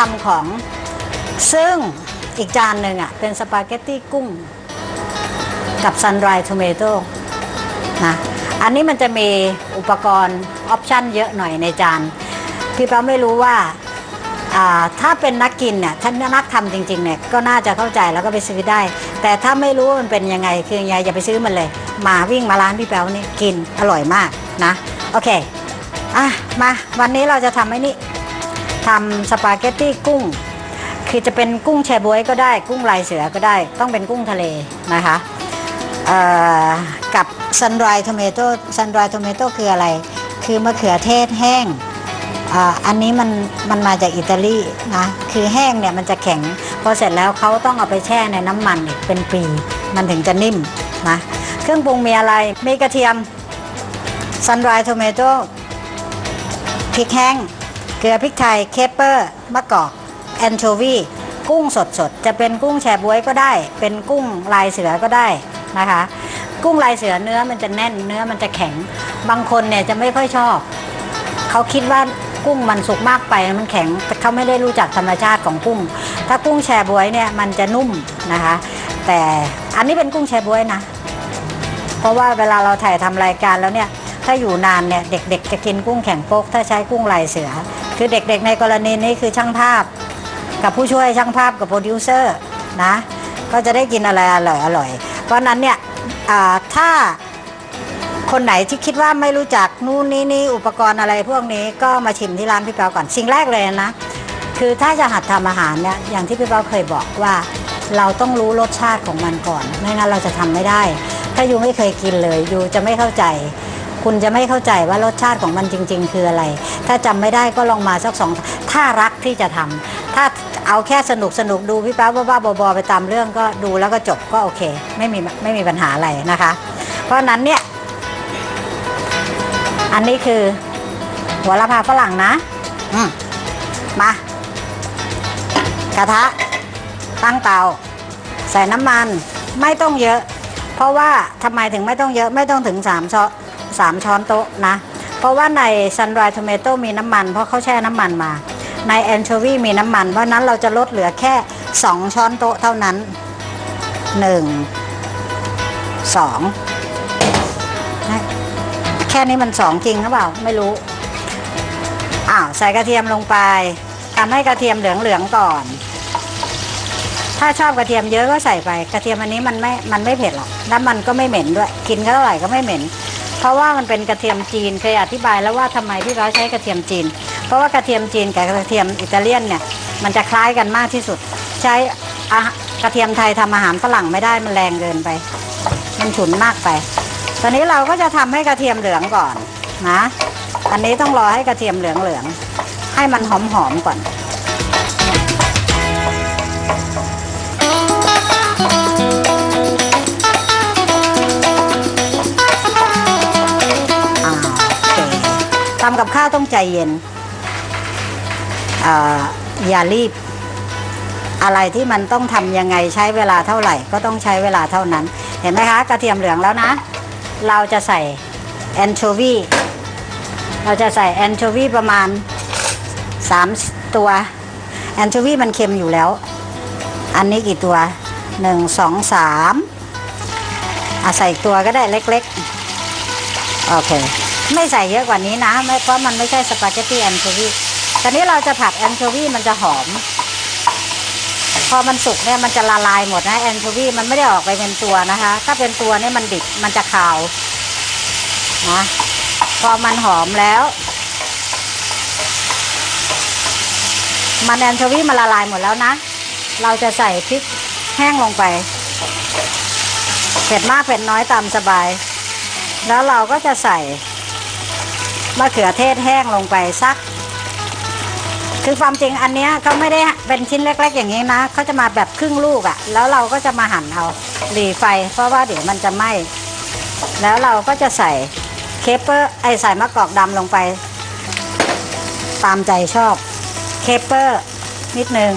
ทำของ ซึ่งอีกจานหนึ่งอะ เป็นสปาเกตตี้กุ้ง กับซันไร t ท m a t o นะอันนี้มันจะมีอุปกรณ์ออปชันเยอะหน่อยในจาน พี่แป๊บไม่รู้ว่าถ้าเป็นนักกินเนี่ยท่านนักทำจริงๆเนี่ยก็น่าจะเข้าใจแล้วก็ไปซื้อได้ แต่ถ้าไม่รู้ว่ามันเป็นยังไง คือยังไงอย่าไปซื้อมันเลย มาวิ่งมาร้านพี่แป๊วนี่กินอร่อยมากนะ โอเค อะ มาวันนี้เราจะทำไอ้นี่ ทำสปาเกตตี้กุ้ง คือจะเป็นกุ้งแชบวยก็ได้ กุ้งลายเสือก็ได้ ต้องเป็นกุ้งทะเลนะคะกับซันไร t ท m a t o ซันไร t ท m a t o คืออะไร คือมะเขือเทศแห้งอ,อันนี้มันมันมาจากอิตาลีนะคือแห้งเนี่ยมันจะแข็ง พอเสร็จแล้วเขาต้องเอาไปแช่ในน้ำมันอีกเป็นปี มันถึงจะนิ่มนะเครื่องปรุงมีอะไรมีกระเทียมซันไร t ท m a t o พริกแห้ง เกลือพริกไทย เคปเปอร์ มะกอก แอนโชวีกุ้งสดสดๆจะเป็นกุ้งแชบวยก็ได้ เป็นกุ้งลายเสือก็ได้นะคะ กุ้งลายเสือเนื้อมันจะแน่นเนื้อมันจะแข็ง บางคนเนี่ยจะไม่ค่อยชอบ เขาคิดว่ากุ้งมันสุกมากไปมันแข็งเขาไม่ได้รู้จักธรรมชาติของกุ้ง ถ้ากุ้งแชบวยเนี่ยมันจะนุ่มนะคะ แต่อันนี้เป็นกุ้งแชบวยนะ เพราะว่าเวลาเราถ่ายทำรายการแล้วเนี่ย ถ้าอยู่นานเนี่ยเด็กๆจะกินกุ้งแข็งโป๊กถ้าใช้กุ้งลายเสือ คือเด็กๆในกรณีนี้คือช่างภาพ กับผู้ช่วยช่างภาพกับโปรดิวเซอร์นะก็จะได้กินอะไรอร่อยอร่อยๆเพราะนั้นเนี่ยถ้าคนไหนที่คิดว่าไม่รู้จักนู่นนี่นี่อุปกรณ์อะไรพวกนี้ก็มาชิมที่ร้านพี่เปาก่อนสิ่งแรกเลยนะ คือถ้าจะหัดทำอาหารเนี่ยอย่างที่พี่เปาเคยบอกว่า เราต้องรู้รสชาติของมันก่อนไม่งั้นเราจะทำไม่ได้ ถ้ายูไม่เคยกินเลยยูจะไม่เข้าใจ คุณจะไม่เข้าใจว่ารสชาติของมันจริง ๆ คืออะไร ถ้าจำไม่ได้ก็ลองมาสักสองถ้ารักที่จะทำถ้าเอาแค่สนุกสนุกดูพี่ป้าบ้าบอๆไปตามเรื่องก็ดูแล้วก็จบก็โอเค ไม่มีไม่มีปัญหาอะไรนะคะ เพราะนั้นเนี่ยอันนี้คือหัวละพาฝรั่งนะอืมมากระทะ ตั้งเตา ใส่น้ำมันไม่ต้องเยอะ เพราะว่าทำไมถึงไม่ต้องเยอะไม่ต้องถึง3ช้อน สามช้อนโต๊ะนะ เพราะว่าในซันไร t ท m a t o มีน้ำมัน เพราะเขาแช่น้ำมันมา ในแอนโชวีมีน้ำมัน เพราะนั้นเราจะลดเหลือแค่ 2 ช้อนโต๊ะเท่านั้น 1 2 แค่นี้มันสองจริงหรือเปล่า ไม่รู้ อ้าว ใส่กระเทียมลงไปทำให้กระเทียมเหลืองๆก่อนถ้าชอบกระเทียมเยอะก็ใส่ไป กระเทียมอันนี้มันไม่ มันไม่เผ็ดหรอกแล้วมันก็ไม่เหม็นด้วย กินก็เท่าไหร่ก็ไม่เหม็น เพราะว่ามันเป็นกระเทียมจีนเคยอธิบายแล้วว่าทำไมพี่ร้อยใช้กระเทียมจีน เพราะว่ากระเทียมจีนกับกระเทียมอิตาเลียนเนี่ยมันจะคล้ายกันมากที่สุด ใช้กระเทียมไทยทำอาหารฝรั่งไม่ได้มันแรงเกินไป มันฉุนมากไป ตอนนี้เราก็จะทำให้กระเทียมเหลืองก่อนนะ อันนี้ต้องรอให้กระเทียมเหลืองๆให้มันหอมๆก่อนำกับข้าวต้องใจเย็นออย่ารีบ อะไรที่มันต้องทำยังไงใช้เวลาเท่าไหร่ ก็ต้องใช้เวลาเท่านั้น เห็นไหมคะ กระเทียมเหลืองแล้วนะ เราจะใส่แอนโชวีเราจะใส่แอนโชวีประมาณ 3 ตัวแอนโชวีมันเค็มอยู่แล้ว อันนี้กี่ตัว 1 2 3อะใส่ตัวก็ได้เล็กๆ โอเค ไม่ใส่เยอะกว่านี้นะไม่เพราะมันไม่ใช่สปาเกตตี้แอนโชวีตอนนี้เราจะผัดแอนโชวีมันจะหอม พอมันสุกเนี่ยมันจะละลายหมดนะแอนโชวีมันไม่ได้ออกไปเป็นตัวนะคะ ถ้าเป็นตัวเนี่ยมันดิบมันจะคาวนะพอมันหอมแล้ว มันแอนโชวีมันละลายหมดแล้วนะ เราจะใส่พริกแห้งลงไปเผ็ดมากเผ็ดน้อยตามสบาย แล้วเราก็จะใส่ มะเขือเทศแห้งลงไปสัก คือความจริงอันเนี้ยเขาไม่ได้เป็นชิ้นเล็ก ๆ อย่างนี้นะเขาจะมาแบบครึ่งลูกอะ่ะ แล้วเราก็จะมาหั่นเอาหลีไฟ เพราะว่าเดี๋ยวมันจะไหม้แล้วเราก็จะใส่เคปเปอร์ไอใส่มะกอกดำลงไป ตามใจชอบเคปเปอร์นิดนึง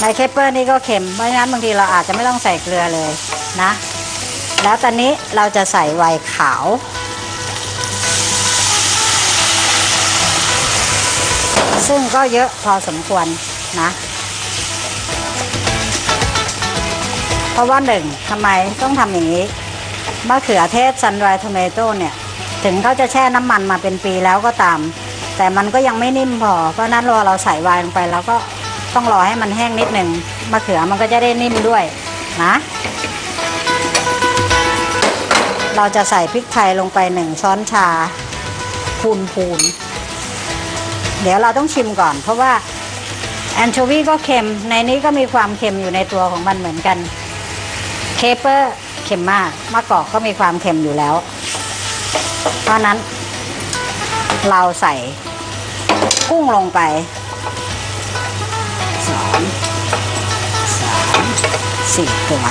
ในเคปเปอร์นี่ก็เค็มเพราะฉะนั้นบางทีเราอาจจะไม่ต้องใส่เกลือเลยนะ แล้วตอนนี้เราจะใส่ไวน์ขาว ซึ่งก็เยอะพอสมควรนะ เพราะว่าหนึ่งทำไมต้องทำอย่างนี้มะเขือเทศซันไรท o เมโต้เนี่ย ถึงเขาจะแช่น้ำมันมาเป็นปีแล้วก็ตาม แต่มันก็ยังไม่นิ่มพอ เพราะนั้นรอเราใส่วน์ลงไปแล้วก็ต้องรอให้มันแห้งนิดหนึ่งมะเขือมันก็จะได้นิ่มด้วยนะ เราจะใส่พริกไทยลงไปหนึ่งช้อนชาพูนพูน เดี๋ยวเราต้องชิมก่อน เพราะว่าแอนโชวีก็เค็ม ในนี้ก็มีความเค็มอยู่ในตัวของมันเหมือนกัน เคเปอร์เค็มมากมะกอกก็มีความเค็มอยู่แล้ว เพราะนั้นเราใส่กุ้งลงไปสองสามสี่ตัว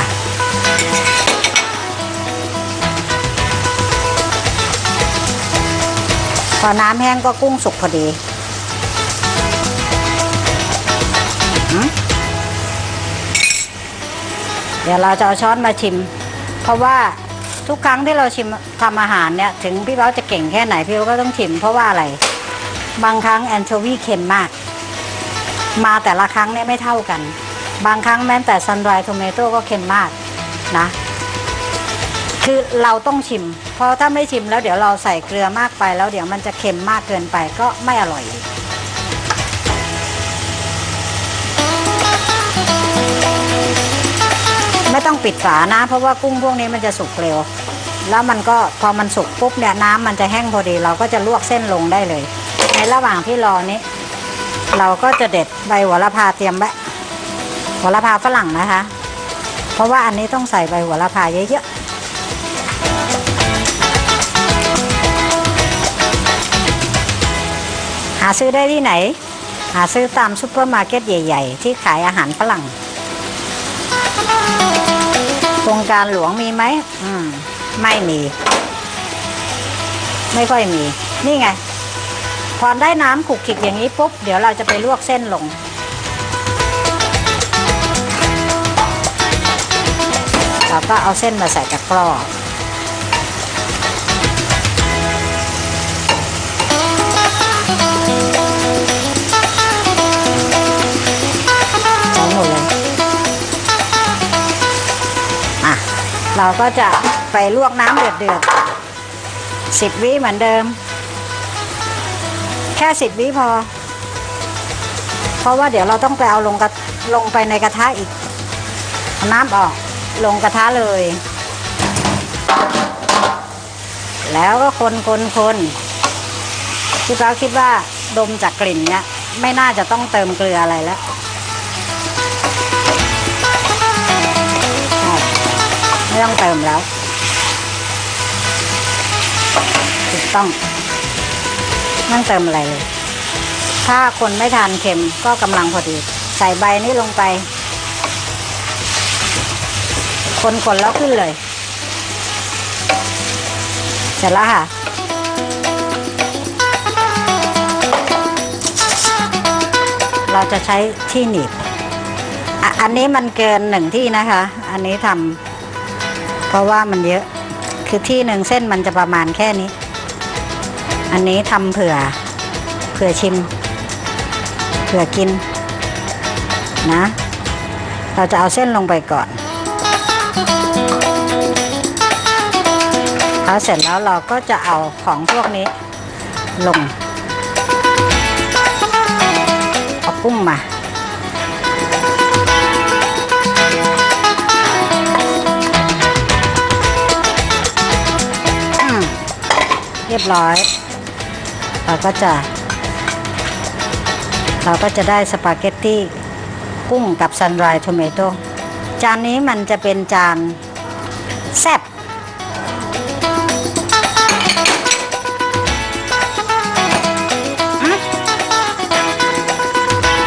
พอน้ำแห้งก็กุ้งสุกพอดี เดี๋ยวเราจะเอาช้อนมาชิม เพราะว่าทุกครั้งที่เราชิมทำอาหารเนี่ย ถึงพี่เบ้าจะเก่งแค่ไหนพี่เบ้าก็ต้องชิม เพราะว่าอะไร บางครั้งแอนโชวีเค็มมาก มาแต่ละครั้งเนี่ยไม่เท่ากัน บางครั้งแม้แต่ซันไรท o เมโต้ก็เค็มมากนะ คือเราต้องชิม เพราะถ้าไม่ชิมแล้วเดี๋ยวเราใส่เกลือมากไปแล้วเดี๋ยวมันจะเค็มมากเกินไปก็ไม่อร่อยอีก ไม่ต้องปิดฝานะ เพราะว่ากุ้งพวกนี้มันจะสุกเร็ว แล้วมันก็พอมันสุกปุ๊บเนี่ยน้ำมันจะแห้งพอดี เราก็จะลวกเส้นลงได้เลย ในระหว่างที่รอนี้ เราก็จะเด็ดใบหัวละพาเตรียมไว้หัวละพาฝรั่งนะคะ เพราะว่าอันนี้ต้องใส่ใบหัวละพาเยอะๆหาซื้อได้ที่ไหน หาซื้อตามซูเปอร์มาร์เก็ตใหญ่ ๆ ที่ขายอาหารฝรั่ง โครงการหลวงมีไหมอืม ไม่มี ไม่ค่อยมี นี่ไง พอได้น้ำขุกขิกอย่างนี้ปุ๊บ เดี๋ยวเราจะไปลวกเส้นลง เราก็เอาเส้นมาใส่ตะกร้อ เราก็จะไปลวกน้ำเดือดเดือดสิบวิเหมือนเดิม แค่สิบวิพอ เพราะว่าเดี๋ยวเราต้องไปเอาลงกระลงไปในกระทะอีกน้ำออกลงกระทะเลย แล้วก็คนคนคนพี่ป้าคิดว่าดมจากกลิ่นเนี้ยไม่น่าจะต้องเติมเกลืออะไรแล้ว ไม่ต้องเติมแล้วถูกต้องไม่ต้องเติมอะไรเลย ถ้าคนไม่ทานเค็มก็กำลังพอดี ใส่ใบนี้ลงไป คนๆแล้วขึ้นเลย เสร็จแล้วค่ะเราจะใช้ที่หนีบอ,อันนี้มันเกินหนึ่งที่นะคะ อันนี้ทำ ราะว่ามันเยอะคือที่หนึ่งเส้นมันจะประมาณแค่นี้ อันนี้ทำเผื่อเผื่อชิม เผื่อกินนะ เราจะเอาเส้นลงไปก่อนพอเสร็จแล้วเราก็จะเอาของพวกนี้ลง เอากุ้งมา รียบร้อย เราก็จะ เราก็จะได้สปาเกตตี้กุ้งกับซันไรท o เมโตจานนี้มันจะเป็นจานแซ่บ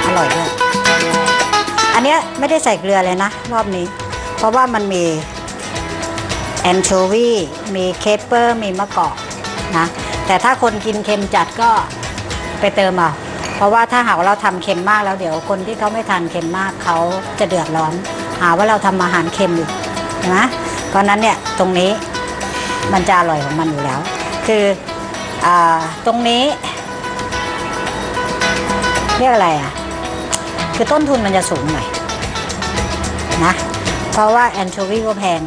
อร่อยด้วย อันนี้ไม่ได้ใส่เกลือเลยนะ รอบนี้ เพราะว่ามันมีแอนโชวีมีเคปเปอร์ มีมะกอก นะแต่ถ้าคนกินเค็มจัดก็ไปเติมเอาเพราะว่าถ้าหากว่าเราทำเค็มมากแล้วเดี๋ยวคนที่เขาไม่ทานเค็มมากเขาจะเดือดร้อน หาว่าเราทำอาหารเค็มอยู่นะเพราะนั้นเนี่ยตรงนี้มันจะอร่อยของมันอยู่แล้ว คืออตรงนี้ เรียกอะไรอะคือต้นทุนมันจะสูงหน่อยนะเพราะว่าแอนโชวีก็แพง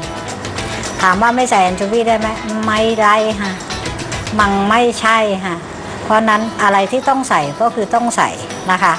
ถามว่าไม่ใส่แอนโชวีได้ไหมไม่ได้ค่ะ มันไม่ใช่ค่ะ เพราะนั้นอะไรที่ต้องใส่ก็คือต้องใส่นะคะ